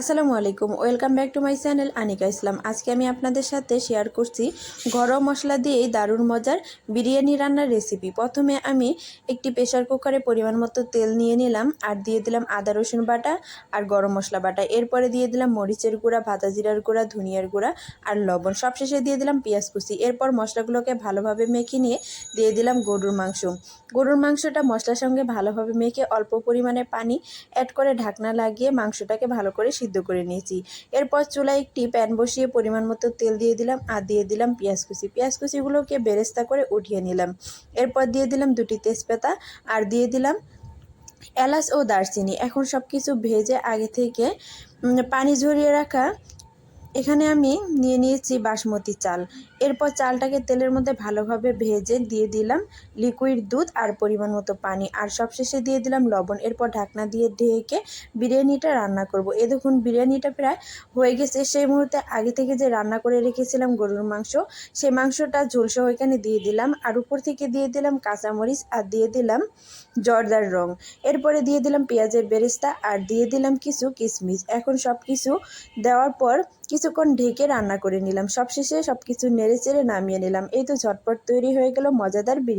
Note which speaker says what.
Speaker 1: আসসালামু আলাইকুম। Welcome back to my channel Anika Islam. আজকে আমি আপনাদের সাথে শেয়ার করছি ঘরোয়া মশলা দিয়েই দারুণ মজার বিরিয়ানি রান্নার রেসিপি প্রথমে আমি একটি প্রেশার কুকারে পরিমাণ মতো তেল নিয়ে নিলাম, আর দিয়ে দিলাম আদা, রসুন বাটা আর গরম মশলা বাটা। এরপরে দিয়ে দিলাম মরিচের গুঁড়া ভাজা জিরার গুঁড়া, ধনিয়ার গুঁড়া আর লবণ। সবশেষে দিয়ে দিলাম পেঁয়াজ কুচি। এরপর মশলাগুলোকে ভালোভাবে মেখে নিয়ে দিয়ে দিলাম গরুর মাংস। গরুর মাংসটা মশলার সঙ্গে ভালোভাবে মেখে অল্প পরিমাণে পানি অ্যাড করে ঢাকনা লাগিয়ে মাংসটাকে ভালো করে সিদ্ধ করে নিয়েছি। এরপর চুলায় একটি প্যান বসিয়ে পরিমাণ মতো তেল দিয়ে দিলাম আর দিয়ে দিলাম পেঁয়াজ কুচি। পেঁয়াজ কুচিগুলোকে বেরেস্তা করে উঠিয়ে নিলাম। এরপর দিয়ে দিলাম দুটি তেজপাতা আর দিয়ে দিলাম এলাচ ও দারচিনি। এখন সব কিছু ভেজে আগে থেকে পানি ঝরিয়ে রাখা এখানে আমি নিয়ে নিয়েছি বাসমতি চাল। এরপর চালটাকে তেলের মধ্যে ভালোভাবে ভেজে দিয়ে দিলাম লিকুইড দুধ আর পরিমাণ মতো পানি। আর সবশেষে দিয়ে দিলাম লবণ। এরপর ঢাকনা দিয়ে ঢেকে বিরিয়ানিটা রান্না করব। এ দেখুন, বিরিয়ানিটা প্রায় হয়ে গেছে। সেই মুহূর্তে আগে থেকে যে রান্না করে রেখেছিলাম গরুর মাংস সেই মাংসটা ঝোলসহ এখানে দিয়ে দিলাম। আর উপর থেকে দিয়ে দিলাম কাঁচামরিচ আর দিয়ে দিলাম জর্দার রং। এরপরে দিয়ে দিলাম পেঁয়াজের বেরেস্তা আর দিয়ে দিলাম কিছু কিশমিশ এখন সব কিছু দেওয়ার পর কিছুক্ষণ ঢেকে রান্না করে নিলাম। সবশেষে সব কিছু নেড়ে চেড়ে নামিয়ে নিলাম। এই তো ঝটপট তৈরি হয়ে গেল মজাদার বিরিয়ানি।